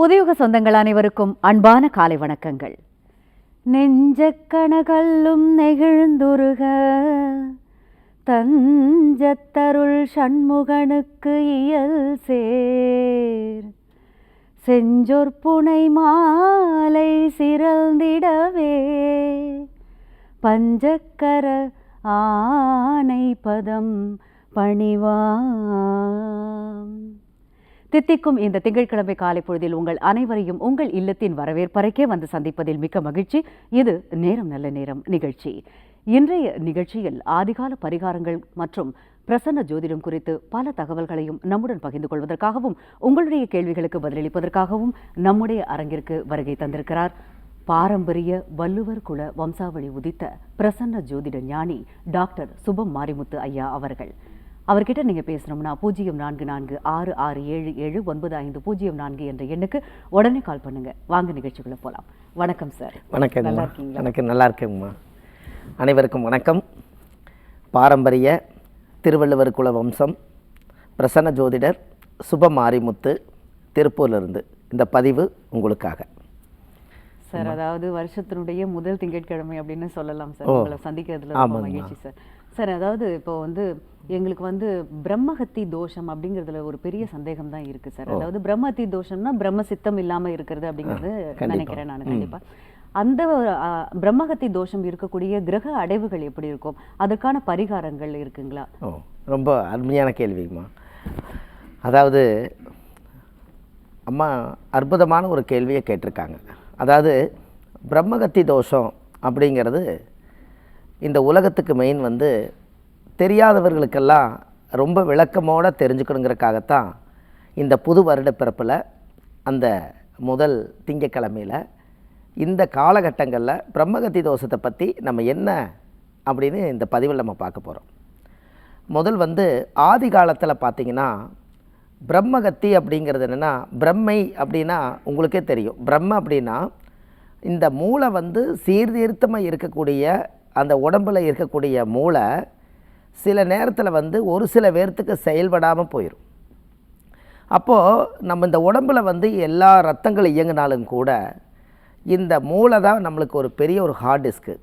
புதியுக சொந்தங்கள் அனைவருக்கும் அன்பான காலை வணக்கங்கள். நெஞ்சக்கணகல்லும் நெகிழ்ந்துருக. தஞ்சத்தருள் சண்முகனுக்கு இயல் சேர். செஞ்சொற்புனை மாலை சிறந்திடவே. பஞ்சக்கர ஆனை பதம் பணிவாம். தித்திக்கும் இந்த திங்கட்கிழமை காலை பொழுதில் உங்கள் அனைவரையும் உங்கள் இல்லத்தின் வரவேற்பறைக்கே வந்து சந்திப்பதில் மிக்க மகிழ்ச்சி. இது நேரம் நல்ல நேரம் நிகழ்ச்சி. இன்றைய நிகழ்ச்சியில் ஆதிகால பரிகாரங்கள் மற்றும் பிரசன்ன ஜோதிடம் குறித்து பல தகவல்களையும் நம்முடன் பகிர்ந்து கொள்வதற்காகவும் உங்களுடைய கேள்விகளுக்கு பதிலளிப்பதற்காகவும் நம்முடைய அரங்கிற்கு வருகை தந்திருக்கிறார். பாரம்பரிய வள்ளுவர் குல வம்சாவளி உதித்த பிரசன்ன ஜோதிட ஞானி டாக்டர் சுபம் மாரிமுத்து ஐயா அவர்கள். அவர்கிட்ட நீங்கள் பேசணும்னா பூஜ்ஜியம் நான்கு நான்கு ஆறு ஆறு ஏழு ஏழு ஒன்பது ஐந்து பூஜ்ஜியம் நான்கு என்ற எண்ணுக்கு உடனே கால் பண்ணுங்க. வாங்க நிகழ்ச்சிக்குள்ள போகலாம் வணக்கம் சார். வணக்கங்கம்மா நல்லா இருக்கீங்களா? எனக்கு நல்லா இருக்கேங்கம்மா. அனைவருக்கும் வணக்கம். பாரம்பரிய திருவள்ளுவர் குல வம்சம் பிரசன்ன ஜோதிடர் சுப மாரிமுத்து திருப்பூர்லேருந்து இந்த பதிவு உங்களுக்காக. சார் அதாவது வருஷத்தினுடைய முதல் திங்கட்கிழமை அப்படின்னு சொல்லலாம் சார். உங்களை சந்திக்கிறதுல. மகிழ்ச்சி சார். சார் அதாவது இப்போ வந்து எங்களுக்கு வந்து பிரம்மஹத்தி தோஷம் அப்படிங்கிறதுல ஒரு பெரிய சந்தேகம் தான் இருக்கு சார் அதாவது பிரம்மஹத்தி தோஷம்னா பிரம்ம சித்தம் இல்லாம இருக்கிறது அப்படிங்கிறது நினைக்கிறேன் நான் கண்டிப்பா. அந்த ஆ, பிரம்மஹத்தி தோஷம் இருக்கக்கூடிய கிரக அடைவுகள் எப்படி இருக்கும்? அதற்கான பரிகாரங்கள் இருக்குங்களா? ரொம்ப அருமையான கேள்விங்கம்மா அதாவது அம்மா அற்புதமான ஒரு கேள்வியை கேட்டிருக்காங்க. அதாவது பிரம்மகத்தி தோஷம் அப்படிங்கிறது இந்த உலகத்துக்கு மெயின் வந்து தெரியாதவர்களுக்கெல்லாம் ரொம்ப விளக்கமோடு தெரிஞ்சுக்கணுங்கிறக்காகத்தான் இந்த புது வருட பிறப்பில் அந்த முதல் திங்கக்கிழமையில் இந்த காலகட்டங்களில் பிரம்மகத்தி தோஷத்தை பற்றி நம்ம என்ன அப்படின்னு இந்த பதிவில் நம்ம பார்க்க போகிறோம் முதல் வந்து ஆதி காலத்தில் பார்த்தீங்கன்னா பிரம்மகத்தி அப்படிங்கிறது என்னென்னா பிரம்மை அப்படின்னா உங்களுக்கே தெரியும். பிரம்ம அப்படின்னா இந்த மூளை வந்து சீர்திருத்தமாக இருக்கக்கூடிய அந்த உடம்பில் இருக்கக்கூடிய மூளை சில நேரத்தில் வந்து ஒரு சில பேர்த்துக்கு செயல்படாமல் போயிடும் அப்போது நம்ம இந்த உடம்பில் வந்து எல்லா ரத்தங்கள் இயங்கினாலும் கூட இந்த மூளை தான் நம்மளுக்கு ஒரு பெரிய ஒரு ஹார்ட் டிஸ்க்கு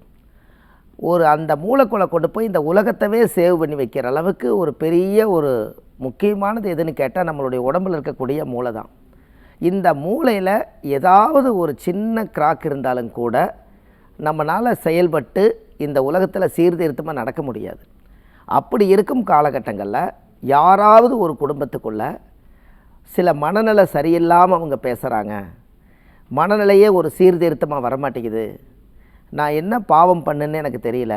ஒரு அந்த மூளைக்குள்ளே கொண்டு போய் இந்த உலகத்தவே சேவ் பண்ணி வைக்கிற அளவுக்கு ஒரு பெரிய ஒரு முக்கியமானது எதுன்னு கேட்டால் நம்மளுடைய உடம்பில் இருக்கக்கூடிய மூளை தான். இந்த மூளையில் ஏதாவது ஒரு சின்ன கிராக் இருந்தாலும் கூட நம்மளால் செயல்பட்டு இந்த உலகத்தில் சீர்திருத்தமாக நடக்க முடியாது. அப்படி இருக்கும் காலகட்டங்களில் யாராவது ஒரு குடும்பத்துக்குள்ளே சில மனநிலை சரியில்லாமல் அவங்க பேசுகிறாங்க மனநிலையே ஒரு சீர்திருத்தமாக வரமாட்டேங்குது. நான் என்ன பாவம் பண்ணுன்னு எனக்கு தெரியல.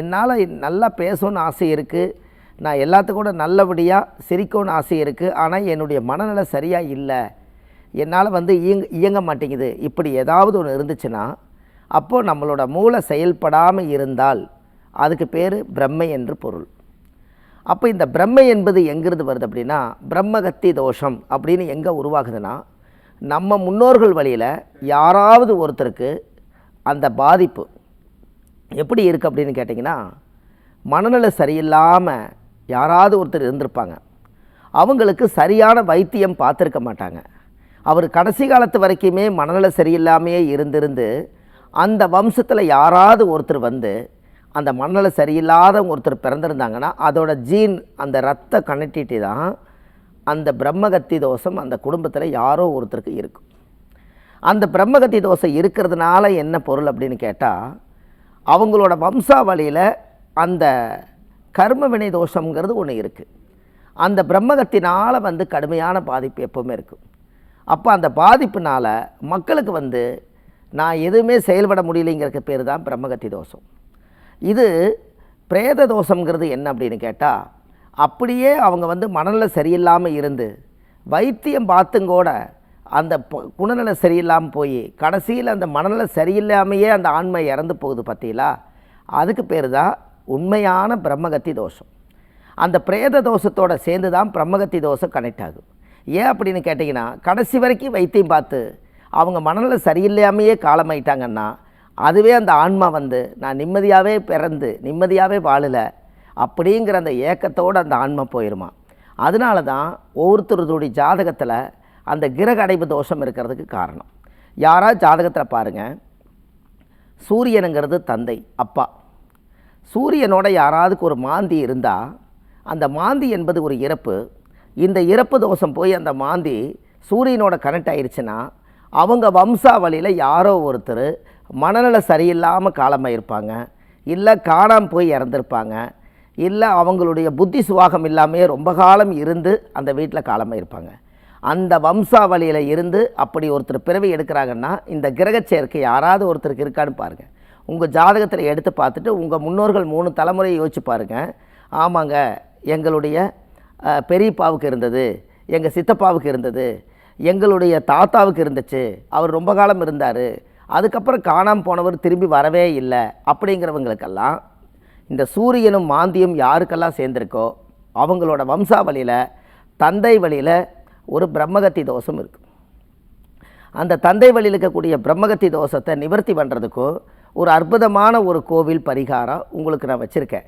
என்னால் நல்லா பேசணும்னு ஆசை இருக்குது நான் எல்லாத்துக்கூட நல்லபடியாக சிரிக்கணும்னு ஆசை இருக்குது ஆனால் என்னுடைய மனநிலை சரியாக இல்லை. என்னால் வந்து இயங்க இயங்க மாட்டேங்குது. இப்படி ஏதாவது ஒன்று இருந்துச்சுன்னா அப்போது நம்மளோட மூளை செயல்படாமல் இருந்தால் அதுக்கு பேர் பிரம்மை என்று பொருள். அப்போ இந்த பிரம்மை என்பது எங்கிருந்து வருது அப்படின்னா பிரம்மகத்தி தோஷம் அப்படின்னு எங்கே உருவாகுதுன்னா நம்ம முன்னோர்கள் வழியில் யாராவது ஒருத்தருக்கு அந்த பாதிப்பு எப்படி இருக்குது அப்படின்னு கேட்டிங்கன்னா மனநிலை சரியில்லாமல் யாராவது ஒருத்தர் இருந்திருப்பாங்க. அவங்களுக்கு சரியான வைத்தியம் பார்த்துருக்க மாட்டாங்க. அவர் கடைசி காலத்து வரைக்குமே மனநிலை சரியில்லாமையே இருந்திருந்து அந்த வம்சத்தில் யாராவது ஒருத்தர் வந்து அந்த மண்ணில் சரியில்லாதவங்க ஒருத்தர் பிறந்திருந்தாங்கன்னா அதோட ஜீன் அந்த ரத்த கனெக்டிவிட்டி தான் அந்த பிரம்மகத்தி தோஷம் அந்த குடும்பத்தில் யாரோ ஒருத்தருக்கு இருக்கும். அந்த பிரம்மகத்தி தோசை இருக்கிறதுனால என்ன பொருள் அப்படின்னு கேட்டால் அவங்களோட வம்சாவளியில் அந்த கர்ம வினை தோஷங்கிறது ஒன்று இருக்குது அந்த பிரம்மகத்தினால் வந்து கடுமையான பாதிப்பு எப்போவுமே இருக்கும். அப்போ அந்த பாதிப்புனால் மக்களுக்கு வந்து நான் எதுவுமே செயல்பட முடியலைங்கிறதுக்கு பேர் தான் பிரம்மகத்தி தோஷம். இது பிரேத தோஷங்கிறது என்ன அப்படின்னு கேட்டால் அப்படியே அவங்க வந்து மனநிலை சரியில்லாமல் இருந்து வைத்தியம் பார்த்துங்கூட அந்த குணநிலை சரியில்லாமல் போய் கடைசியில் அந்த மனநிலை சரியில்லாமையே அந்த ஆண்மை இறந்து போகுது பார்த்தீங்களா? அதுக்கு பேர் தான் உண்மையான பிரம்மகத்தி தோஷம். அந்த பிரேத தோஷத்தோட சேர்ந்து தான் பிரம்மகத்தி தோஷம் கனெக்ட் ஆகும் ஏன் அப்படின்னு கேட்டிங்கன்னா கடைசி வரைக்கும் வைத்தியம் பார்த்து அவங்க மனநிலை சரியில்லாமையே காலமாயிட்டாங்கன்னா அதுவே அந்த ஆன்மா வந்து நான் நிம்மதியாகவே பிறந்து நிம்மதியாகவே வாழலை அப்படிங்கிற அந்த ஏக்கத்தோடு அந்த ஆன்மா போயிடுமா அதனால தான் ஒவ்வொருத்தருடைய ஜாதகத்தில் அந்த கிரக அடைவு தோஷம் இருக்கிறதுக்கு காரணம். யாராவது ஜாதகத்தில் பாருங்கள் சூரியனுங்கிறது தந்தை அப்பா. சூரியனோட யாராவதுக்கு ஒரு மாந்தி இருந்தால் அந்த மாந்தி என்பது ஒரு இறப்பு. இந்த இறப்பு தோஷம் போய் அந்த மாந்தி சூரியனோட கனெக்ட் ஆயிடுச்சுன்னா அவங்க வம்சாவளியில் யாரோ ஒருத்தர் மனநல சரியில்லாமல் காலமாக இருப்பாங்க. இல்லை காணாமல் போய் இறந்துருப்பாங்க. இல்லை அவங்களுடைய புத்தி சுவாகம் இல்லாமையே ரொம்ப காலம் இருந்து அந்த வீட்டில் காலமாக இருப்பாங்க. அந்த வம்சாவளியில் இருந்து அப்படி ஒருத்தர் பிறவி எடுக்கிறாங்கன்னா இந்த கிரக சேர்க்கை யாராவது ஒருத்தருக்கு இருக்கான்னு பாருங்கள் உங்கள் ஜாதகத்தில் எடுத்து பார்த்துட்டு உங்கள் முன்னோர்கள் மூணு தலைமுறையை யோசிச்சு பாருங்கள் ஆமாங்க எங்களுடைய பெரியப்பாவுக்கு இருந்தது எங்கள் சித்தப்பாவுக்கு இருந்தது எங்களுடைய தாத்தாவுக்கு இருந்துச்சு. அவர் ரொம்ப காலம் இருந்தார். அதுக்கப்புறம் காணாமல் போனவர் திரும்பி வரவே இல்லை. அப்படிங்கிறவங்களுக்கெல்லாம் இந்த சூரியனும் மாந்தியும் யாருக்கெல்லாம் சேர்ந்திருக்கோ அவங்களோட வம்சாவளியில் தந்தை வழியில் ஒரு பிரம்மகத்தி தோஷம் இருக்குது அந்த தந்தை வழியில் இருக்கக்கூடிய பிரம்மகத்தி தோஷத்தை நிவர்த்தி பண்ணுறதுக்கும் ஒரு அற்புதமான ஒரு கோவில் பரிகாரம் உங்களுக்கு நான் வச்சுருக்கேன்.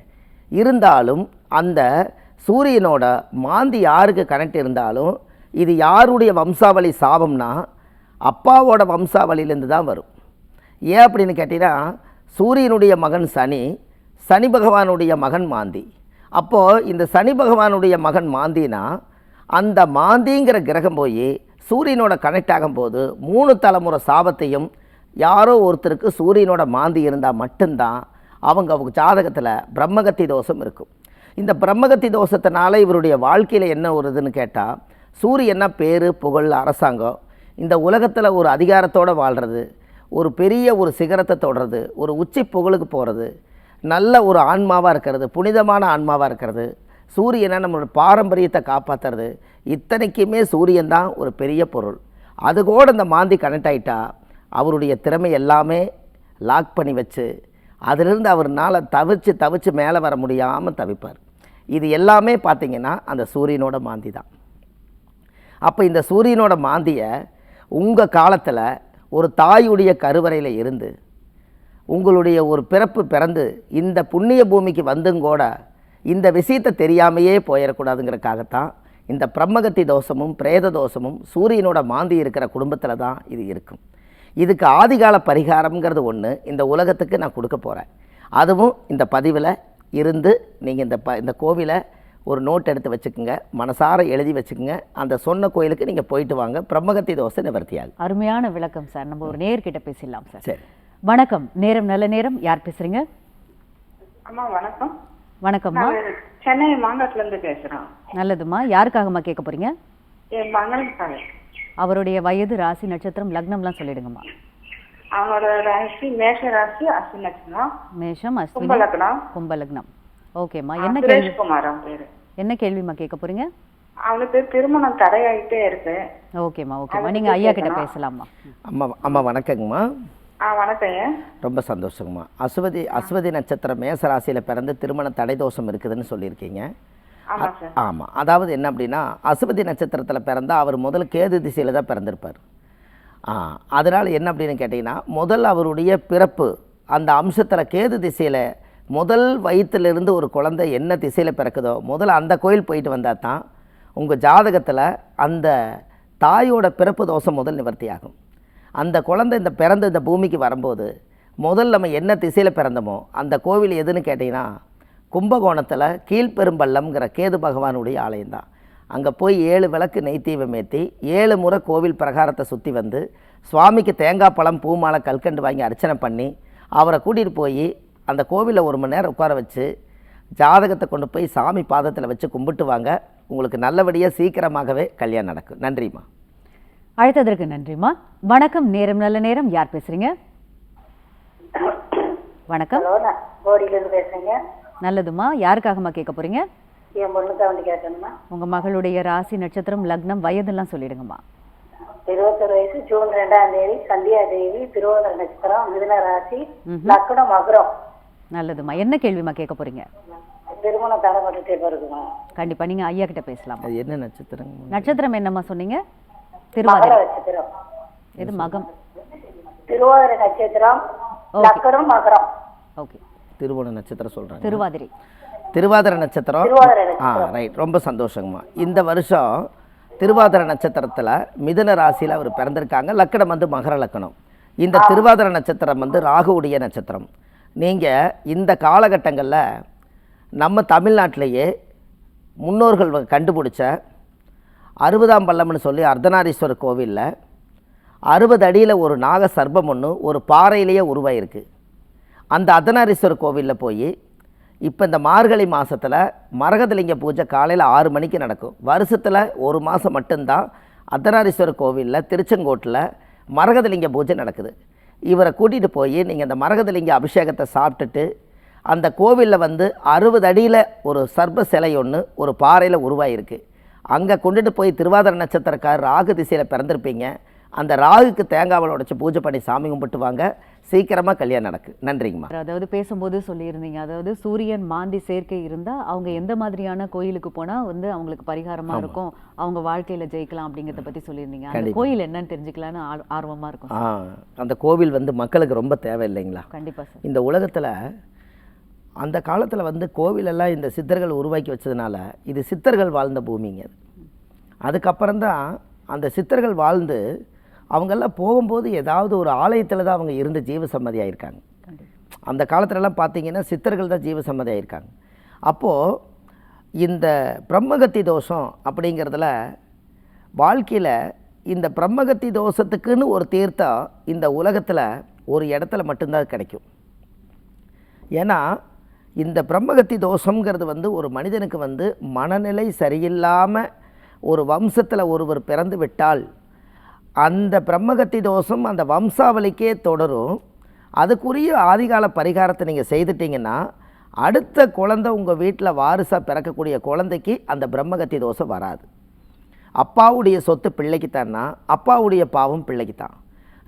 இருந்தாலும் அந்த சூரியனோட மாந்தி யாருக்கு கனெக்ட் இருந்தாலும் இது யாருடைய வம்சாவளி சாபம்னா அப்பாவோட வம்சாவளியிலேருந்து தான் வரும். ஏன் அப்படின்னு கேட்டிங்கன்னா சூரியனுடைய மகன் சனி சனி பகவானுடைய மகன் மாந்தி. அப்போது இந்த சனி பகவானுடைய மகன் மாந்தினா அந்த மாந்திங்கிற கிரகம் போய் சூரியனோட கனெக்ட் ஆகும்போது மூணு தலைமுறை சாபத்தையும் யாரோ ஒருத்தருக்கு சூரியனோட மாந்தி இருந்தால் மட்டும்தான் அவங்க அவங்க ஜாதகத்தில் பிரம்மகத்தி தோஷம் இருக்கும். இந்த பிரம்மகத்தி தோஷத்தினால இவருடைய வாழ்க்கையில் என்ன வருதுன்னு கேட்டால் சூரியன்னா பேர் புகழ் அரசாங்கம். இந்த உலகத்தில் ஒரு அதிகாரத்தோடு வாழ்கிறது ஒரு பெரிய ஒரு சிகரத்தை தொடுறது ஒரு உச்சி புகழுக்கு போகிறது நல்ல ஒரு ஆன்மாவாக இருக்கிறது புனிதமான ஆன்மாவாக இருக்கிறது சூரியனை நம்மளோட பாரம்பரியத்தை காப்பாற்றுறது இத்தனைக்குமே சூரியன் தான் ஒரு பெரிய பொருள். அது கூட இந்த மாந்தி கனெக்ட் ஆகிட்டா அவருடைய திறமை எல்லாமே லாக் பண்ணி வச்சு அதிலிருந்து அவர்னால் தவிச்சு தவிச்சு மேலே வர முடியாமல் தவிப்பார். இது எல்லாமே பார்த்திங்கன்னா அந்த சூரியனோட மாந்தி தான். அப்போ இந்த சூரியனோட மாந்தியை உங்கள் காலத்தில் ஒரு தாயுடைய கருவறையில் இருந்து உங்களுடைய ஒரு பிறப்பு பிறந்து இந்த புண்ணிய பூமிக்கு வந்தும் கூட இந்த விஷயத்தை தெரியாமையே போயிடக்கூடாதுங்கிறதுக்காகத்தான் இந்த பிரம்மகத்தி தோஷமும் பிரேத தோஷமும் சூரியனோட மாந்தி இருக்கிற குடும்பத்தில் தான் இது இருக்கும். இதுக்கு ஆதிகால பரிகாரம்ங்கிறது ஒன்று இந்த உலகத்துக்கு நான் கொடுக்க போகிறேன் அதுவும் இந்த பதிவில் இருந்து நீங்கள் இந்த ப இந்த கோவிலை ஒரு நோட் எடுத்து வச்சுக்கோங்க. மனசார எழுதி வச்சுக்கோங்க. அந்த சொன்ன கோயிலுக்கு நீங்கள் போயிட்டு வாங்க. பிரம்மகத்தி தோசை நிவர்த்தியாகும். அருமையான விளக்கம் சார். நம்ம ஒரு நேர்கிட்ட பேசிடலாம் சார். சரி. வணக்கம். நேரம் நல்ல நேரம். யார் பேசுறீங்க? அம்மா வணக்கம். வணக்கம்மா. சென்னை மாங்காட்டுல இருந்து பேசுறோம் நல்லதும்மா. யாருக்காகம்மா கேட்க போறீங்க? என் மகனுக்காக அவருடைய வயது ராசி நட்சத்திரம் லக்னம்லாம் சொல்லிடுங்கம்மா. அவனோட ராசி மேஷ ராசி அஸ்வின் நட்சத்திரம் மேஷம் அஸ்வினி கும்பலக்கணம் கும்பலக்னம். ஓகேம்மா. என்ன கேள்வி சுரேஷ்குமார் அவன் பேரு. என்ன கேள்விம்மா கேட்க போறீங்க? அவனுக்கு திருமணம் தடையாயிட்டே இருக்கு. ஓகேம்மா ஓகேம்மா. நீங்க ஐயா கிட்ட பேசலாம்மா. அம்மா அம்மா வணக்கங்கம்மா. ஆ வணக்கம் ஐயா. ரொம்ப சந்தோஷங்கம்மா. அஸ்வதி அஸ்வதி நட்சத்திரம் மேசராசியில் பிறந்து திருமண தடை தோஷம் இருக்குதுன்னு சொல்லியிருக்கீங்க. ஆமா சார். ஆமாம் அதாவது என்ன அப்படின்னா அசுபதி நட்சத்திரத்தில் பிறந்தா அவர் முதல்ல கேது திசையில் தான் பிறந்திருப்பார். ஆ அதனால் என்ன அப்படின்னு கேட்டிங்கன்னா முதல் அவருடைய பிறப்பு அந்த அம்சத்தில் கேது திசையில் முதல் வயிற்றிலிருந்து ஒரு குழந்தை என்ன திசையில் பிறக்குதோ முதல்ல அந்த கோயில் போயிட்டு வந்தால் தான் உங்கள் ஜாதகத்தில் அந்த தாயோட பிறப்பு தோஷம் முதல் நிவர்த்தி ஆகும் அந்த குழந்தை இந்த பிறந்த இந்த பூமிக்கு வரும்போது முதல் நம்ம என்ன திசையில் பிறந்தோமோ அந்த கோவில் எதுன்னு கேட்டிங்கன்னா கும்பகோணத்தில் கீழ்பெரும்பள்ளம்ங்கிற கேது பகவானுடைய ஆலயம் தான். அங்கே போய் ஏழு விளக்கு நெய் ஏற்றி ஏழு முறை கோவில் பிரகாரத்தை சுற்றி வந்து சுவாமிக்கு தேங்காய் பழம் பூமாலை கல்கண்டு வாங்கி அர்ச்சனை பண்ணி அவரை கூட்டிகிட்டு போய் அந்த கோவிலில் ஒரு மணி நேரம் உட்கார வச்சு ஜாதகத்தை கொண்டு போய் சாமி பாதத்தில் வச்சு கும்பிட்டு வாங்க உங்களுக்கு நல்லபடியாக சீக்கிரமாகவே கல்யாணம் நடக்கும். நன்றிம்மா. அழைத்ததற்கு நன்றிம்மா. வணக்கம் நேரம் நல்ல நேரம். யார் பேசுறீங்க? வணக்கம். பேசுறேங்க. நல்லதும்மா. யாருக்காகம்மா கேட்க போறீங்க? என் பொண்ணுக்கு வந்து கேட்கணுமா உங்க மகளுடைய ராசி நட்சத்திரம் லக்னம் வயதெல்லாம் சொல்லிடுங்கம்மா. இருபத்தொரு வயசு ஜூன் ரெண்டாம் தேதி சந்தியா தேவி திருவோதர நட்சத்திரம் மிதுன ராசி. லக்கணம் மகரம். நல்லதும்மா. என்ன கேள்விம்மா கேட்க போறீங்க? திருமணம் தடைப்பட்டுட்டே இருக்குமா கண்டிப்பா நீங்க ஐயா கிட்ட பேசலாம் அது என்ன நட்சத்திரம்? நட்சத்திரம் என்னம்மா சொன்னீங்க? திருவாதிரை. நட்சத்திரம். இது மகம்? திருவோதர நட்சத்திரம் Okay. லக்கணம் மகரம். ஓகே. திருவோண நட்சத்திரம் சொல்கிறாங்க திருவாதிரை. திருவாதிரை நட்சத்திரம். திருவாதிரை ஆ ரைட் ரொம்ப சந்தோஷங்கம்மா. இந்த வருஷம் திருவாதிரை நட்சத்திரத்தில் மிதுன ராசியில் அவர் பிறந்திருக்காங்க. லக்கணம் வந்து மகர லக்கணம். இந்த திருவாதிரை நட்சத்திரம் வந்து ராகுவுடைய நட்சத்திரம். நீங்கள் இந்த காலகட்டங்களில் நம்ம தமிழ்நாட்டிலேயே முன்னோர்கள் கண்டுபிடிச்ச அறுபதாம் பள்ளம்னு சொல்லி அர்த்தநாரீஸ்வரர் கோவிலில் அறுபது அடியில் ஒரு நாக சர்ப்பம் ஒன்று ஒரு பாறையிலேயே உருவாயிருக்கு. அந்த அர்த்தநாரீஸ்வரர் கோவிலில் போய் இப்போ இந்த மார்கழி மாதத்தில் மரகதலிங்க பூஜை காலையில் ஆறு மணிக்கு நடக்கும். வருஷத்தில் ஒரு மாதம் மட்டும்தான் அர்த்தநாரீஸ்வரர் கோவிலில் திருச்செங்கோட்டில் மரகதலிங்க பூஜை நடக்குது. இவரை கூட்டிகிட்டு போய் நீங்கள் அந்த மரகதலிங்க அபிஷேகத்தை சாப்பிட்டுட்டு அந்த கோவிலில் வந்து அறுபது அடியில் ஒரு சர்ப சிலை ஒன்று ஒரு பாறையில் உருவாயிருக்கு. அங்கே கொண்டுட்டு போய் திருவாதிர நட்சத்திரக்கார் ராகு திசையில் பிறந்திருப்பீங்க. அந்த ராகுக்கு தேங்காவளை உடைச்சு பூஜை பண்ணி சாமி கும்பிட்டு வாங்க சீக்கிரமாக கல்யாணம் நடக்கு. நன்றிங்கம்மா. அதாவது பேசும்போது சொல்லியிருந்தீங்க. அதாவது சூரியன் மாந்தி சேர்க்கை இருந்தா அவங்க எந்த மாதிரியான கோயிலுக்கு போனா வந்து அவங்களுக்கு பரிகாரமா இருக்கும்? அவங்க வாழ்க்கையில ஜெயிக்கலாம் அப்படிங்கறத பத்தி சொல்லியிருந்தீங்க. அந்த. கோயில் என்னன்னு தெரிஞ்சுக்கலாம்னு ஆர்- ஆர்வமா இருக்கும். அந்த கோவில் வந்து மக்களுக்கு ரொம்ப தேவை இல்லைங்களா கண்டிப்பா சார். இந்த உலகத்தில் அந்த காலத்தில் வந்து கோவிலெல்லாம் இந்த சித்தர்கள் உருவாக்கி வச்சதுனால இது சித்தர்கள் வாழ்ந்த பூமிங்க அது. அதுக்கப்புறம்தான் அந்த சித்தர்கள் வாழ்ந்து அவங்கெல்லாம் போகும்போது ஏதாவது ஒரு ஆலயத்தில் தான் அவங்க இருந்து ஜீவசம்மதி ஆயிருக்காங்க அந்த காலத்துலலாம் பார்த்தீங்கன்னா சித்தர்கள் தான் ஜீவசம்மதி இருக்காங்க அப்போது இந்த பிரம்மகத்தி தோஷம் அப்படிங்கிறதுல வாழ்க்கையில் இந்த பிரம்மகத்தி தோஷத்துக்குன்னு ஒரு தீர்த்தம் இந்த உலகத்தில் ஒரு இடத்துல மட்டும்தான் கிடைக்கும். ஏன்னா இந்த பிரம்மகத்தி தோஷங்கிறது வந்து ஒரு மனிதனுக்கு வந்து மனநிலை சரியில்லாமல் ஒரு வம்சத்தில் ஒருவர் பிறந்து விட்டால் அந்த பிரம்மகத்தி தோஷம் அந்த வம்சாவளிக்கே தொடரும். அதுக்குரிய ஆதிகால பரிகாரத்தை நீங்கள் செய்துட்டிங்கன்னா அடுத்த குழந்தை உங்கள் வீட்டில் வாரிசாக பிறக்கக்கூடிய குழந்தைக்கு அந்த பிரம்மகத்தி தோஷம் வராது. அப்பாவுடைய சொத்து பிள்ளைக்குத்தான்னா அப்பாவுடைய பாவம் பிள்ளைக்குத்தான்.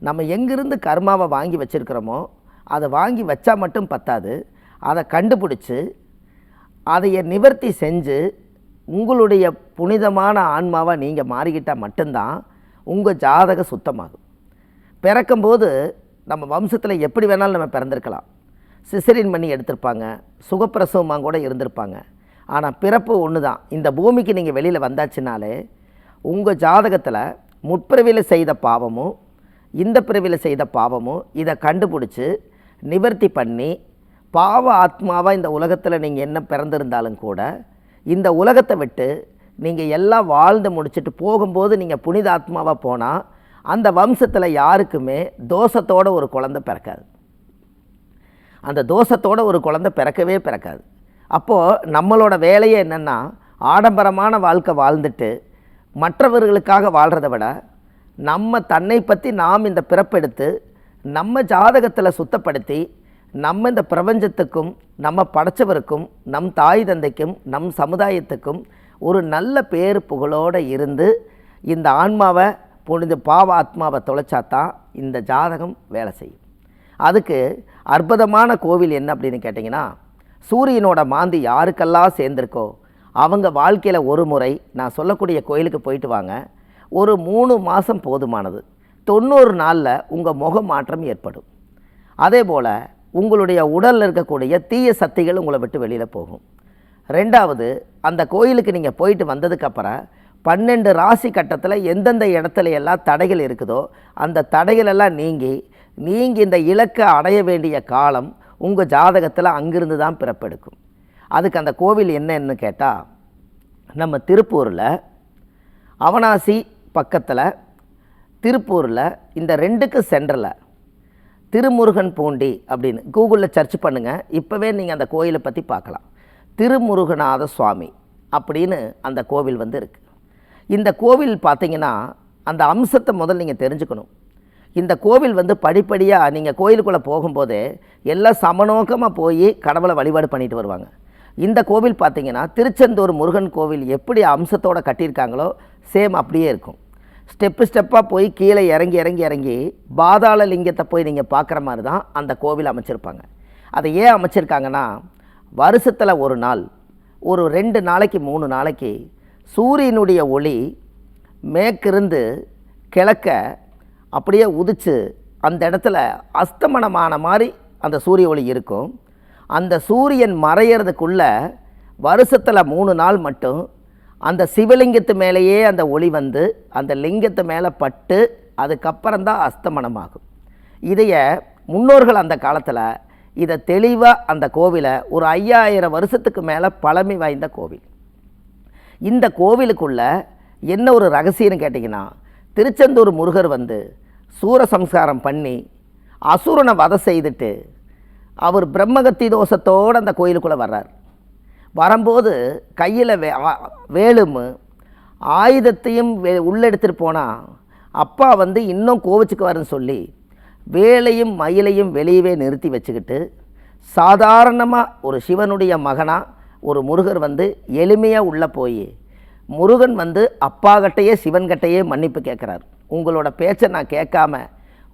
நம்ம எங்கிருந்து கர்மாவை வாங்கி வச்சுருக்கிறோமோ அதை வாங்கி வச்சா மட்டும் பத்தாது. அதை கண்டுபிடிச்சி அதைய நிவர்த்தி செஞ்சு உங்களுடைய புனிதமான ஆன்மாவை நீங்கள் மாறிக்கிட்டால் மட்டும்தான் உங்கள் ஜாதகம் சுத்தமாகும். பிறக்கும்போது நம்ம வம்சத்தில் எப்படி வேணாலும் நம்ம பிறந்திருக்கலாம். சிசரின் பண்ணி எடுத்திருப்பாங்க சுகப்பிரசவமாக கூட இருந்திருப்பாங்க. ஆனால் பிறப்பு ஒன்று தான் இந்த பூமிக்கு நீங்கள் வெளியில் வந்தாச்சுனாலே உங்கள் ஜாதகத்தில் முற்பிறவியில் செய்த பாவமும் இந்த பிறவியில் செய்த பாவமும் இதை கண்டுபிடிச்சி நிவர்த்தி பண்ணி பாவ ஆத்மாவாக இந்த உலகத்தில் நீங்கள் என்ன பிறந்திருந்தாலும் கூட இந்த உலகத்தை விட்டு நீங்கள் எல்லாம் வாழ்ந்து முடிச்சுட்டு போகும்போது நீங்கள் புனித ஆத்மாவாக போனால் அந்த வம்சத்தில் யாருக்குமே தோஷத்தோட ஒரு குழந்தை பிறக்காது. அந்த தோஷத்தோட ஒரு குழந்தை பிறக்கவே பிறக்காது. அப்போது நம்மளோட வேலையே என்னென்னா ஆடம்பரமான வாழ்க்கை வாழ்ந்துட்டு மற்றவர்களுக்காக வாழ்கிறத விட நம்ம தன்னை பற்றி நாம் இந்த பிறப்பெடுத்து நம்ம ஜாதகத்தில் சுத்தப்படுத்தி நம்ம இந்த பிரபஞ்சத்துக்கும் நம்ம படைச்சவருக்கும் நம் தாய் தந்தைக்கும் நம் சமுதாயத்துக்கும் ஒரு நல்ல பேர் புகழோடு இருந்து இந்த ஆன்மாவை புனித பாவ ஆத்மாவை தொலைச்சாதான் இந்த ஜாதகம் வேலை செய்யும். அதுக்கு அற்புதமான கோவில் என்ன அப்படின்னு கேட்டிங்கன்னா சூரியனோட மாந்தி யாருக்கெல்லாம் சேர்ந்திருக்கோ அவங்க வாழ்க்கையில் ஒரு முறை நான் சொல்லக்கூடிய கோயிலுக்கு போயிட்டு வாங்க. ஒரு மூணு மாதம் போதுமானது. தொண்ணூறு நாளில் உங்கள் முக மாற்றம் ஏற்படும். அதே போல் உங்களுடைய உடலில் இருக்கக்கூடிய தீய சக்திகள் உங்களை விட்டு வெளியில் போகும். ரெண்டாவது அந்த கோயிலுக்கு நீங்கள் போயிட்டு வந்ததுக்கப்புறம் பன்னெண்டு ராசி கட்டத்தில் எந்தெந்த இடத்துல எல்லாம் தடைகள் இருக்குதோ அந்த தடைகளெல்லாம் நீங்கி நீங்கள் இந்த இலக்கை அடைய வேண்டிய காலம் உங்கள் ஜாதகத்தில் அங்கிருந்து தான் பிறப்பெடுக்கும். அதுக்கு அந்த கோவில் என்னன்னு கேட்டால் நம்ம திருப்பூரில் அவனாசி பக்கத்தில் திருப்பூரில் இந்த ரெண்டுக்கு சென்டரில் திருமுருகன் பூண்டி அப்படின்னு கூகுளில் சர்ச் பண்ணுங்கள் இப்போவே நீங்கள் அந்த கோயிலை பற்றி பார்க்கலாம். திருமுருகநாத சுவாமி அப்படின்னு அந்த கோவில் வந்து இருக்குது இந்த கோவில் பார்த்தீங்கன்னா அந்த அம்சத்தை முதல்ல நீங்கள் தெரிஞ்சுக்கணும். இந்த கோவில் வந்து படிப்படியாக நீங்கள் கோயிலுக்குள்ளே போகும்போது எல்லாம் சமநோக்கமாக போய் கடவுளை வழிபாடு பண்ணிட்டு வருவாங்க. இந்த கோவில் பார்த்திங்கன்னா திருச்செந்தூர் முருகன் கோவில் எப்படி அம்சத்தோடு கட்டியிருக்காங்களோ சேம் அப்படியே இருக்கும். ஸ்டெப்பு ஸ்டெப்பாக போய் கீழே இறங்கி இறங்கி இறங்கி பாதாள லிங்கத்தை போய் நீங்கள் பார்க்குற மாதிரி தான் அந்த கோவில் அமைச்சிருப்பாங்க. அதை ஏன் அமைச்சிருக்காங்கன்னா வருஷத்தில் ஒரு நாள் ஒரு ரெண்டு நாளைக்கு மூணு நாளைக்கு சூரியனுடைய ஒளி மேற்கிருந்து கிழக்க அப்படியே உதிச்சு அந்த இடத்துல அஸ்தமனமான மாதிரி அந்த சூரிய ஒளி இருக்கும். அந்த சூரியன் மறையிறதுக்குள்ள வருஷத்தில் மூணு நாள் மட்டும் அந்த சிவலிங்கத்து மேலேயே அந்த ஒளி வந்து அந்த லிங்கத்து மேலே பட்டு அதுக்கப்புறம் தான் அஸ்தமனமாகும். இதைய முன்னோர்கள் அந்த காலத்தில் இதை தெளிவாக அந்த கோவிலை ஒரு ஐயாயிரம் வருஷத்துக்கு மேலே பழமை வாய்ந்த கோவில். இந்த கோவிலுக்குள்ள என்ன ஒரு ரகசியம்னு கேட்டிங்கன்னா திருச்செந்தூர் முருகர் வந்து சூரசம்ஸ்காரம் பண்ணி அசுரனை வதை செய்துட்டு அவர் பிரம்மகத்தி தோஷத்தோடு அந்த கோயிலுக்குள்ளே வர்றார். வரும்போது கையில் வே வேலும் ஆயுதத்தையும் வே உள்ளெடுத்துட்டு போனால் அப்பா வந்து இன்னும் கோவிச்சுக்குவாருன்னு சொல்லி வேலையும் மயிலையும் வெளியவே நிறுத்தி வச்சுக்கிட்டு சாதாரணமாக ஒரு சிவனுடைய மகனாக ஒரு முருகர் வந்து எளிமையாக உள்ளே போய் முருகன் வந்து அப்பாகட்டையே சிவன்கிட்டையே மன்னிப்பு கேட்குறார். உங்களோட பேச்சை நான் கேட்காம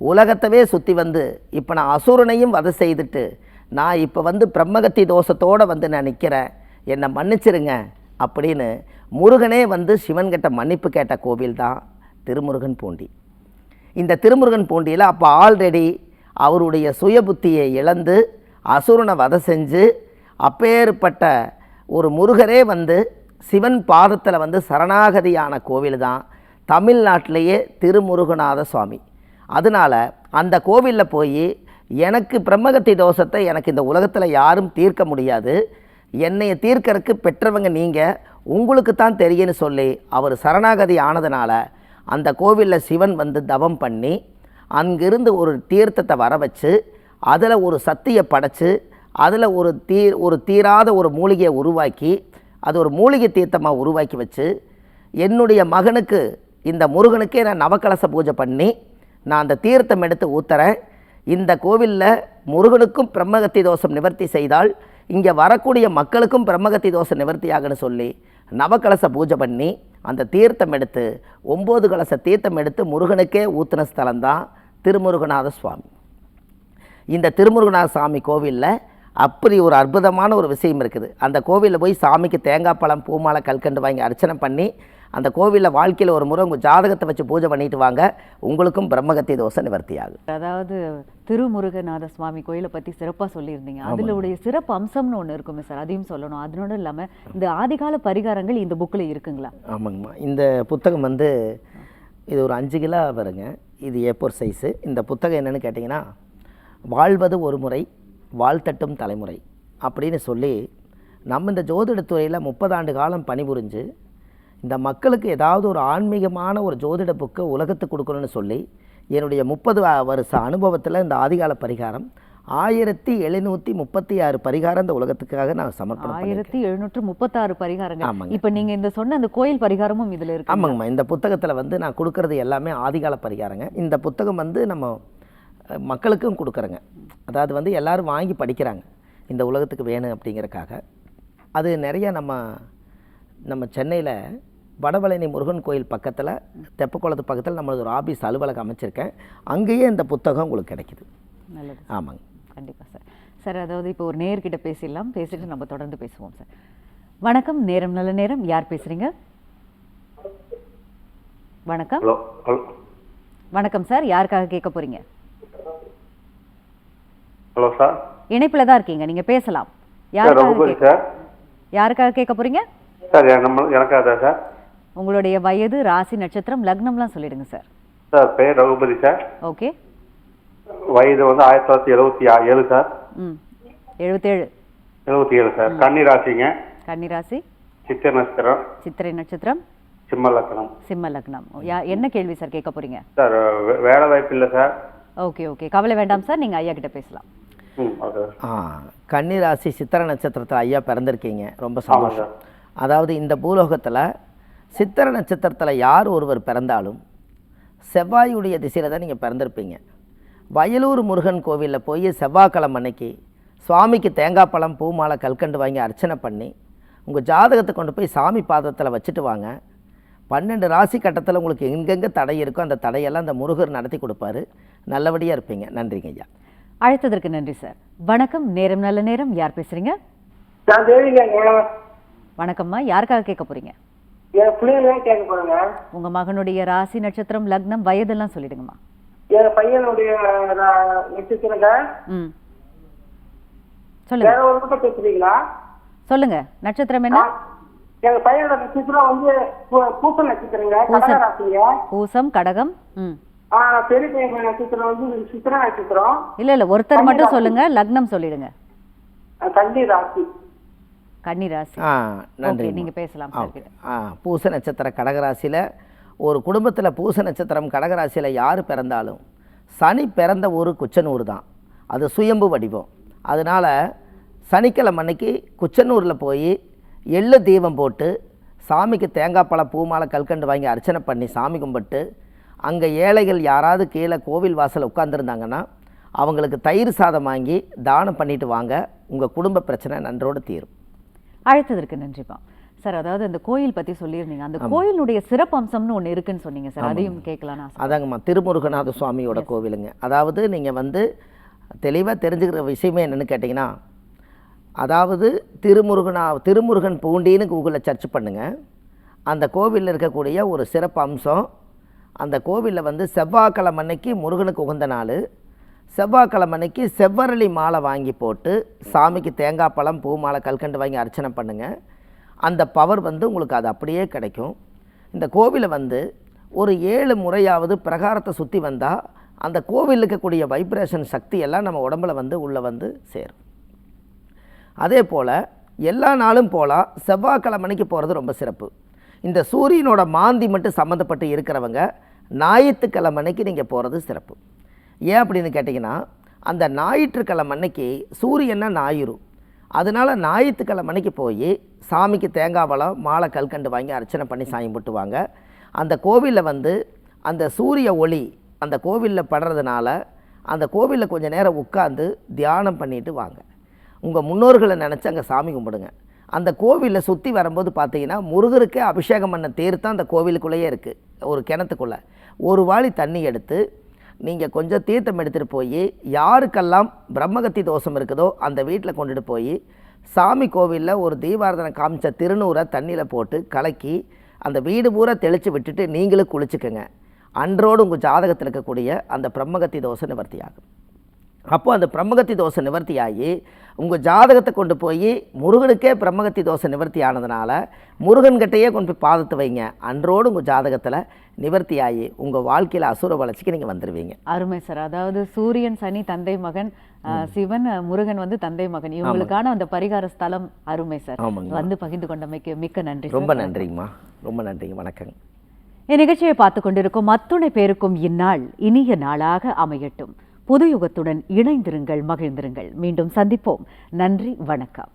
உலகத்தவே சுற்றி வந்து இப்போ நான் அசுரனையும் வதை செய்துட்டு நான் இப்போ வந்து பிரம்மகத்தி தோஷத்தோடு வந்து நான் நிற்கிறேன் என்னை மன்னிச்சிருங்க அப்படின்னு முருகனே வந்து சிவன்கிட்ட மன்னிப்பு கேட்ட கோவில் தான் திருமுருகன் பூண்டி. இந்த திருமுருகன் பூண்டியில் அப்போ ஆல்ரெடி அவருடைய சுய புத்தியை இழந்து அசுரனை வதை செஞ்சு அப்பேற்பட்ட ஒரு முருகரே வந்து சிவன் பாதத்தில் வந்து சரணாகதியான கோவில் தான் தமிழ்நாட்டிலேயே திருமுருகநாத சுவாமி. அதனால் அந்த கோவிலில் போய் எனக்கு பிரம்மகத்தி தோஷத்தை எனக்கு இந்த உலகத்தில் யாரும் தீர்க்க முடியாது. என்னையை தீர்க்கறதுக்கு பெற்றவங்க நீங்கள் உங்களுக்கு தான் தெரியும்னு சொல்லி அவர் சரணாகதி ஆனதுனால அந்த கோவிலில் சிவன் வந்து தவம் பண்ணி அங்கிருந்து ஒரு தீர்த்தத்தை வர வச்சு அதில் ஒரு சத்தியை படைச்சு அதில் ஒரு தீ ஒரு தீராத ஒரு மூலிகையை உருவாக்கி அது ஒரு மூலிகை தீர்த்தமாக உருவாக்கி வச்சு என்னுடைய மகனுக்கு இந்த முருகனுக்கே நான் நவக்கலச பூஜை பண்ணி நான் அந்த தீர்த்தம் எடுத்து ஊத்துறேன். இந்த கோவிலில் முருகனுக்கும் பிரம்மகத்தி தோஷம் நிவர்த்தி செய்தால் இங்கே வரக்கூடிய மக்களுக்கும் பிரம்மகத்தி தோஷம் நிவர்த்தியாகன்னு சொல்லி நவக்கலச பூஜை பண்ணி அந்த தீர்த்தம் எடுத்து ஒம்பது கலச தீர்த்தம் எடுத்து முருகனுக்கே ஊத்துன ஸ்தலம்தான் திருமுருகநாத சுவாமி. இந்த திருமுருகநாத சாமி கோவிலில் அப்படி ஒரு அற்புதமான ஒரு விஷயம் இருக்குது. அந்த கோவிலில் போய் சாமிக்கு தேங்காய் பழம் பூமாலை கல்கண்டு வாங்கி அர்ச்சனை பண்ணி அந்த கோவிலில் வாழ்க்கையில் ஒரு முறை உங்கள் ஜாதகத்தை வச்சு பூஜை பண்ணிட்டு வாங்க. உங்களுக்கும் பிரம்மகத்தி தோஷம் நிவர்த்தி ஆகும் அதாவது திருமுருகநாத சுவாமி கோயிலை பத்தி சிறப்பா சொல்லியிருந்தீங்க. அதுல உடைய சிறப்பு அம்சம்னு ஒண்ணு இருக்குமே சார். அதையும் சொல்லணும். அதனோட இல்லாம இந்த ஆதிகால பரிகாரங்கள் இந்த புக்ல இருக்குங்களா? ஆமாங்கம்மா. இந்த புத்தகம் வந்து இது ஒரு அஞ்சு கிலோ வருங்க. இது ஏப்போர் சைஸு இந்த புத்தகம் என்னென்னு கேட்டிங்கன்னா வாழ்வது ஒரு முறை வாழ்த்தட்டும் தலைமுறை அப்படின்னு சொல்லி நம்ம இந்த ஜோதிடத்துறையில் முப்பது ஆண்டு காலம் பணிபுரிஞ்சு இந்த மக்களுக்கு ஏதாவது ஒரு ஆன்மீகமான ஒரு ஜோதிட புக்கை உலகத்துக்கு கொடுக்கணும்னு சொல்லி என்னுடைய முப்பது வருஷ அனுபவத்தில் இந்த ஆதிகால பரிகாரம் ஆயிரத்தி எழுநூற்றி முப்பத்தி ஆறு பரிகாரம் இந்த உலகத்துக்காக நான் சமர்ப்பணம். ஆயிரத்தி எழுநூற்று முப்பத்தாறு பரிகாரங்கள் ஆமாங்க. இப்ப நீங்க இந்த சொன்ன அந்த கோயில் பரிகாரமும் இதுல இருக்கு ஆமாங்கம்மா. இந்த புத்தகத்தில் வந்து நான் கொடுக்கறது எல்லாமே ஆதிகால பரிகாரங்க. இந்த புத்தகம் வந்து நம்ம மக்களுக்கும் கொடுக்குறேங்க. அதாவது வந்து எல்லாரும் வாங்கி படிக்கிறாங்க. இந்த உலகத்துக்கு வேணும் அப்படிங்கறக்காக. அது நிறைய நம்ம நம்ம சென்னையில் வடபழனி முருகன் கோயில் பக்கத்தில் தெப்பக்குளத்து பக்கத்தில் நம்மளது ஒரு ஆபீஸ் அலுவலகம் அமைச்சிருக்கேன். அங்கேயே இந்த புத்தகம் உங்களுக்கு கிடைக்குது. நல்லது ஆமாங்க. கண்டிப்பா சார். சார் அதாவது இப்போ ஒரு நேர்கிட்ட பேசிடலாம். பேசிட்டு நம்ம தொடர்ந்து பேசுவோம் சார். வணக்கம். நேரம் நல்ல நேரம். யார் பேசுறீங்க? வணக்கம். வணக்கம் சார். யாருக்காக கேட்க போறீங்க? Hello sir. இணைப்புல தான் இருக்கீங்க. நீங்க பேசலாம். யாருக்காக யாருக்காக கேட்க போறீங்க? சார் நம்ம எனக்காக தான் சார். உங்களுடைய வயது ராசி நட்சத்திரம் லக்னம்லாம் சொல்லிடுங்க சார். சார் பெயர் ரகுபதி சார். ஓகே. வயது வந்து ஆயிரத்தி தொள்ளாயிரத்தி எழுபத்தி ஏழு சார். ம் எழுபத்தேழு எழுபத்தி ஏழு சார் கன்னி ராசிங்க. கன்னிராசி. சித்திர நட்சத்திரம். சித்திரை நட்சத்திரம். சிம்ம லக்கணம் சிம்ம லக்னம். யா- என்ன கேள்வி சார் கேட்க போறீங்க? சார் வே- வேலை வாய்ப்பு இல்லை சார். Okay okay. கவலை வேண்டாம் சார் நீங்க ஐயா கிட்ட பேசலாம். ம் ஓகே. ஆ கன்னிராசி சித்திர நட்சத்திரத்தில் ஐயா பிறந்திருக்கீங்க. ரொம்ப சந்தோஷம். அதாவது இந்த பூலோகத்தில் சித்திர நட்சத்திரத்தில் யார் ஒருவர் பிறந்தாலும் செவ்வாயுடைய திசையில் தான் நீங்கள் பிறந்திருப்பீங்க. வயலூர் முருகன் கோவிலில் போய் செவ்வாய்க்கிழமை அன்னைக்கு சுவாமிக்கு தேங்காய் பழம் பூ மாலை கல்கண்டு வாங்கி அர்ச்சனை பண்ணி உங்கள் ஜாதகத்தை கொண்டு போய் சாமி பாதத்தில் வச்சுட்டு வாங்க. பன்னெண்டு ராசி கட்டத்தில் உங்களுக்கு எங்கெங்கே தடை இருக்கோ அந்த தடையெல்லாம் அந்த முருகர் நடத்தி கொடுப்பாரு. நல்லபடியாக இருப்பீங்க. நன்றிங்க ஐயா. அழைத்ததற்கு நன்றி சார். வணக்கம். நேரம் நல்ல நேரம். யார் தேவிங்க வணக்கம்மா. யாருக்காக கேட்க போறீங்க? உங்க மகனுடைய ராசி நட்சத்திரம் லக்னம் வயதெல்லாம் சொல்லிடுங்கம்மா. என் பையனுடைய நட்சத்திரங்க சொல்லுங்க? சொல்லுங்க. நட்சத்திரம் என்ன? எங்க பையனோட நட்சத்திரம் வந்து பூ- பூச நட்சத்திரங்க பூசம். கடகம் ம். ஆ பெரிய பையன் நட்சத்திரம் வந்து சித்திர நட்சத்திரம். இல்ல இல்ல ஒருத்தர் மட்டும் சொல்லுங்க லக்னம் சொல்லிடுங்க. கன்னி ராசி. கன்னி ராசி ஆ நன்றி ஓகே நீங்க பேசலாம் ஆ பூச நட்சத்திர கடகராசியில் ஒரு குடும்பத்தில் பூச நட்சத்திரம் கடகராசியில் யார் பிறந்தாலும் சனி பிறந்த ஊர் குச்சனூர் தான். அது சுயம்பு வடிவம். அதனால் சனிக்கிழமை அன்னைக்கு குச்சனூரில் போய் எள்ளு தீபம் போட்டு சாமிக்கு தேங்காய் பழம் பூமாலை கல்கண்டு வாங்கி அர்ச்சனை பண்ணி சாமி கும்பிட்டு அங்கே ஏழைகள் யாராவது கீழே கோவில் வாசல் உட்காந்துருந்தாங்கன்னா அவங்களுக்கு தயிர் சாதம் வாங்கி தானம் பண்ணிட்டு வாங்க. உங்கள் குடும்ப பிரச்சனை நன்றோடு தீரும். அழைத்ததற்கு நன்றிப்பா சார் அதாவது அந்த கோயில் பத்தி சொல்லியிருந்தீங்க. அந்த கோயிலுடைய சிறப்பம்சம்னு ஒண்ணு இருக்குன்னு சொன்னீங்க சார். அதையும் கேட்கலாம்னு ஆசை. அதாங்கம்மா திருமுருகநாத சுவாமியோட கோவிலுங்க. அதாவது நீங்கள் வந்து தெளிவாக தெரிஞ்சுக்கிற விஷயமே என்னென்னு கேட்டிங்கன்னா அதாவது திருமுருகனா திருமுருகன் பூண்டின்னு கூகுளில் சர்ச் பண்ணுங்கள் அந்த கோவிலில் இருக்கக்கூடிய ஒரு சிறப்பு அம்சம் அந்த கோவிலில் வந்து செவ்வாய்க்கிழமை அன்னைக்கு முருகனுக்கு உகந்த நாள் செவ்வாய்க்கிழமை அன்னைக்கு செவ்வரளி மாலை வாங்கி போட்டு சாமிக்கு தேங்காய் பழம் பூ மாலை கல்கண்டு வாங்கி அர்ச்சனை பண்ணுங்கள் அந்த பவர் வந்து உங்களுக்கு அது அப்படியே கிடைக்கும். இந்த கோவிலை வந்து ஒரு ஏழு முறையாவது பிரகாரத்தை சுற்றி வந்தால் அந்த கோவில் இருக்கக்கூடிய வைப்ரேஷன் சக்தி எல்லாம் நம்ம உடம்புல வந்து உள்ளே வந்து சேரும். அதே போல் எல்லா நாளும் போகலாம் செவ்வாய்க்கிழமைக்கு போகிறது ரொம்ப சிறப்பு. இந்த சூரியனோட மாந்தி மட்டும் சம்மந்தப்பட்டு இருக்கிறவங்க ஞாயிற்றுக்கிழமை அன்னைக்கு நீங்கள் போகிறது சிறப்பு. ஏன் அப்படின்னு கேட்டிங்கன்னா அந்த ஞாயிற்றுக்கிழமை அன்னைக்கு சூரியனை ஞாயிறு. அதனால் ஞாயிற்றுக்கிழமை அன்னைக்கு போய் சாமிக்கு தேங்காய் பழம் மாலை கல்கண்டு வாங்கி அர்ச்சனை பண்ணி சாமி போட்டுவாங்க அந்த கோவிலில் வந்து அந்த சூரிய ஒளி அந்த கோவிலில் படுறதுனால அந்த கோவிலில் கொஞ்சம் நேரம் உட்காந்து தியானம் பண்ணிட்டு வாங்க. உங்கள் முன்னோர்களை நினச்சி அங்கே சாமி கும்பிடுங்க. அந்த கோவிலில் சுற்றி வரும்போது பார்த்தீங்கன்னா முருகருக்கே அபிஷேகம் பண்ண தேர் தான் அந்த கோவிலுக்குள்ளேயே இருக்குது ஒரு கிணத்துக்குள்ளே. ஒரு வாளி தண்ணி எடுத்து நீங்கள் கொஞ்சம் தீர்த்தம் எடுத்துகிட்டு போய் யாருக்கெல்லாம் பிரம்மகத்தி தோஷம் இருக்குதோ அந்த வீட்டில் கொண்டுட்டு போய் சாமி கோவிலில் ஒரு தீபாரதனை காமிச்ச திருநூறை தண்ணியில் போட்டு கலக்கி அந்த வீடு பூரா தெளித்து விட்டுட்டு நீங்களும் குளிச்சுக்கோங்க. அன்றோடு உங்கள் ஜாதகத்தில் இருக்கக்கூடிய அந்த பிரம்மகத்தி தோஷம் நிவர்த்தி ஆகும் அப்போ அந்த பிரம்மகத்தி தோஷம் நிவர்த்தி ஆகி உங்கள் ஜாதகத்தை கொண்டு போய் முருகனுக்கே பிரம்மகத்தி தோஷம் நிவர்த்தி ஆனதுனால முருகன்கிட்டயே கொண்டு போய் பாதத்தை வைங்க. அன்றோடு உங்கள் ஜாதகத்தில் நிவர்த்தி ஆகி உங்கள் வாழ்க்கையில் அசுர வளர்ச்சிக்கு நீங்கள் வந்துடுவீங்க அருமை சார். அதாவது சூரியன் சனி தந்தை மகன் சிவன் முருகன் வந்து தந்தை மகன். இவங்களுக்கான அந்த பரிகார ஸ்தலம் அருமை சார். வந்து பகிர்ந்து கொண்டமைக்கு மிக்க நன்றி ரொம்ப. நன்றிங்கம்மா ரொம்ப நன்றிங்க. வணக்கங்க. இந்நிகழ்ச்சியை பார்த்து கொண்டிருக்கும் அத்துணை பேருக்கும் இந்நாள் இனிய நாளாக அமையட்டும். புது யுகத்துடன் இணைந்திருங்கள் மகிழ்ந்திருங்கள். மீண்டும் சந்திப்போம். நன்றி வணக்கம்.